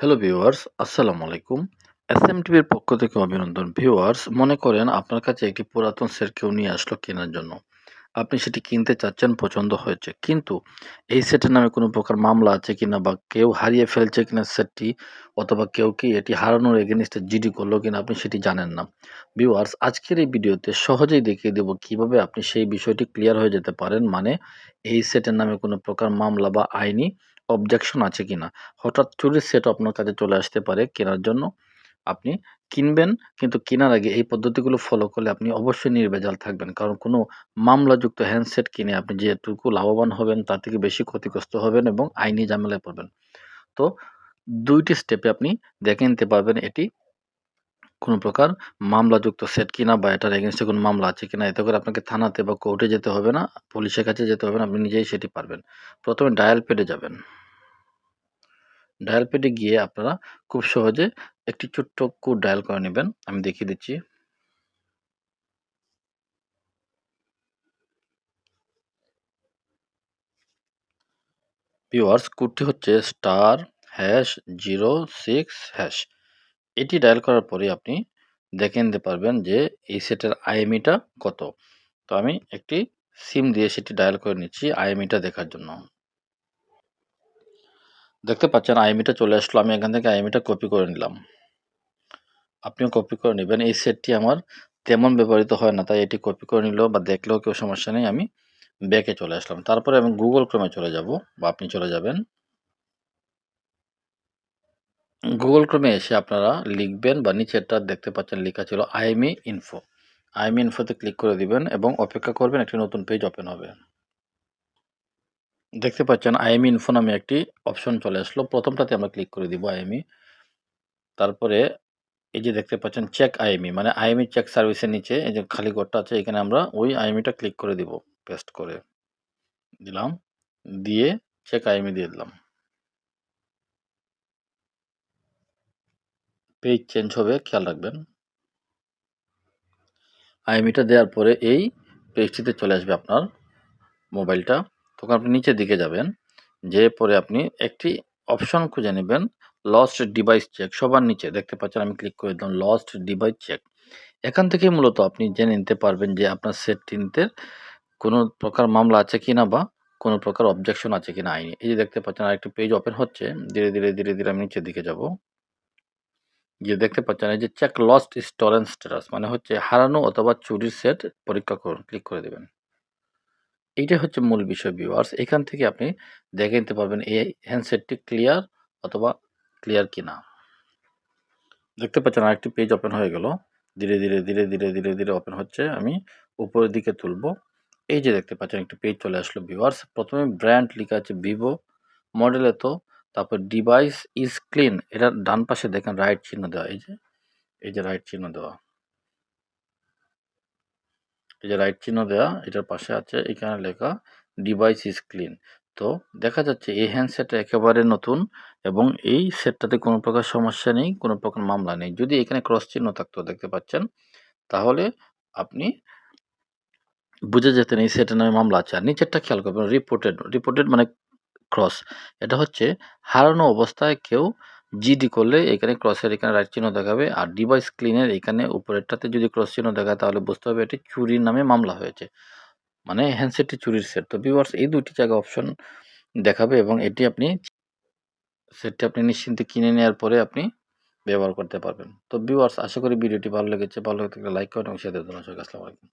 Hello viewers আসসালামু আলাইকুম SM টিভির পক্ষ থেকে অভিনন্দন। ভিউয়ার্স মনে করেন আপনার কাছে একটি পুরাতন সেট কেউ নিয়ে আসলো কেনার জন্য। আপনি সেটি কিনতে চাচ্ছেন, পছন্দ হয়েছে। কিন্তু এই সেটের নামে কোনো প্রকার মামলা আছে কিনা বা কেউ হারিয়ে ফেলছে কিনা সেটটি অথবা কেউ কি এটি হারানোর এগেনিস্টে জিডি করল কিনা আপনি সেটি জানেন না। ভিউয়ার্স আজকের এই ভিডিওতে সহজেই দেখিয়ে দেব কীভাবে আপনি সেই বিষয়টি ক্লিয়ার হয়ে যেতে পারেন। মানে এই সেটের নামে কোনো প্রকার মামলা বা আইনি অবজেকশন আছে কিনা? হঠাৎ চুরির সেট আপনার কাছে চলে আসতে পারে কেনার জন্য। আপনি কিনবেন, কিন্তু কেনার আগে এই পদ্ধতিগুলো ফলো করলে আপনি অবশ্যই নির্ভেজাল থাকবেন। কারণ কোনো মামলাযুক্ত হ্যান্ডসেট কিনে আপনি যেটুকু লাভবান হবেন, তার থেকে বেশি ক্ষতিগ্রস্ত হবেন এবং আইনি ঝামেলায় পড়বেন। তো দুইটি স্টেপে আপনি দেখে নিতে পারবেন এটি। কোনো প্রকার মামলাযুক্ত সেট কিনা বা এটার এগেনস্টে কোনো মামলা আছে কিনা, এতে করে আপনাকে থানাতে বা কোর্টে যেতে হবে না, পুলিশের কাছে যেতে হবে না, আপনি নিজেই সেটি পারবেন। প্রথমে ডায়াল পেডে যাবেন। ডায়াল পেডে গিয়ে আপনারা খুব সহজে একটি ছোট্ট কোড ডায়াল করে নেবেন। আমি দেখিয়ে দিচ্ছি। ভিওয়ার্স কোডটি হচ্ছে star hash zero six hash. এটি ডায়াল করার পরে আপনি দেখে নিতে পারবেন যে এই সেটের আইএমইটা কত। তো আমি একটি সিম দিয়ে সেটি ডায়াল করে নিচ্ছি আইএমইটা দেখার জন্য। দেখতে পাচ্ছেন আইএমইটা চলে আসলো। আমি এখান থেকে আইএমইটা কপি করে নিলাম। আপনিও কপি করে নেবেন। এই সেটটি আমার তেমন ব্যবহৃত হয় না, তাই এটি কপি করে নিলেও বা দেখলেও কেউ সমস্যা নেই। আমি ব্যাকে চলে আসলাম। তারপরে আমি গুগল ক্রমে চলে যাব, বা আপনি চলে যাবেন। গুগল ক্রমে এসে আপনারা লিখবেন, বা নিচেরটা দেখতে পাচ্ছেন লেখা ছিল আইএমই ইনফো আইএমই ইনফোতে ক্লিক করে দিবেন এবং অপেক্ষা করবেন, একটি নতুন পেজ ওপেন হবে। দেখতে পাচ্ছেন আইএমই ইনফো নামে একটি অপশন চলে আসলো। প্রথমটাতে আমরা ক্লিক করে দিব আইএমই তারপরে এই যে দেখতে পাচ্ছেন চেক আইএমই মানে আইএমই চেক সার্ভিসের নিচে, এই যে খালি ঘরটা আছে, এখানে আমরা ওই আইএমইটা ক্লিক করে দিব পেস্ট করে। দিলাম, দিয়ে চেক আইএমই দিয়ে দিলাম। পেজ চেঞ্জ হবে, খেয়াল রাখবেন। আইএমইটা দেওয়ার পরে এই পেজটিতে চলে আসবে আপনার মোবাইলটা তখন আপনি নিচের দিকে যাবেন যে পরে আপনি একটি অপশন খুঁজে নেবেন লস্ট ডিভাইস চেক সবার নিচে। দেখতে পাচ্ছেন আমি ক্লিক করে দিলাম লস্ট ডিভাইস চেক এখান থেকে মূলত আপনি জেনে নিতে পারবেন যে আপনার সেটটিতে কোনো প্রকার মামলা আছে কিনা বা কোনো প্রকার অবজেকশন আছে কিনা আইনি। এই যে দেখতে পাচ্ছেন আরেকটি পেজ ওপেন হচ্ছে, ধীরে ধীরে ধীরে ধীরে আমি নিচের দিকে যাব। গিয়ে দেখতে পাচ্ছেন এই যে চেক লস্ট স্টোরেন্স স্ট্যাটাস মানে হচ্ছে হারানো অথবা চুরির সেট পরীক্ষা করুন ক্লিক করে দেবেন। এইটাই হচ্ছে মূল বিষয় ভিউয়ার্স এখান থেকে আপনি দেখে নিতে পারবেন এই হ্যান্ডসেটটি ক্লিয়ার অথবা ক্লিয়ার কিনা। দেখতে পাচ্ছেন আরেকটি পেজ ওপেন হয়ে গেল। ধীরে ধীরে ধীরে ধীরে ধীরে ধীরে ওপেন হচ্ছে। আমি উপরের দিকে তুলব। এই যে দেখতে পাচ্ছেন একটি পেজ চলে আসলো ভিউয়ার্স প্রথমে ব্র্যান্ড লেখা আছে ভিভো মডেলে তো। তারপর ডিভাইস ইজ ক্লিন এটা ডান পাশে দেখেন রাইট চিহ্ন দেওয়া। এই যে এই যে রাইট চিহ্ন দেওয়া। এই যে রাইট চিহ্ন দেওয়া এটার পাশে আছে, এখানে লেখা ডিভাইস ইজ ক্লিন তো দেখা যাচ্ছে এই হ্যান্ডসেটটা একেবারে নতুন এবং এই সেটটাতে কোনো প্রকার সমস্যা নেই, কোনো প্রকার মামলা নেই। যদি এখানে ক্রস চিহ্ন থাকতো, দেখতে পাচ্ছেন, তাহলে আপনি বুঝে যেতেন এই সেটের নামে মামলা আছে। আর নিচেরটা খেয়াল করবেন রিপোর্টেড রিপোর্টেড মানে ক্রস এটা হচ্ছে হারানো অবস্থায় কেউ জিডি করলে এখানে ক্রসের এখানে রাইট চিহ্ন দেখাবে আর ডিভাইস ক্লিনের এখানে উপরেরটাতে যদি ক্রস চিহ্ন দেখায় তাহলে বুঝতে হবে এটি চুরির নামে মামলা হয়েছে। মানে হ্যান্ডসেটটি চুরির সেট তো ভিউয়ার্স এই দুটি জায়গা অপশন দেখাবে এবং এটি আপনি সেটটি আপনি নিশ্চিন্তে কিনে নেওয়ার পরে আপনি ব্যবহার করতে পারবেন। তো ভিউয়ার্স আশা করি ভিডিওটি ভালো লেগেছে। ভালো লাগলে লাইক করেন এবং দেবেন। আসসালামু আলাইকুম।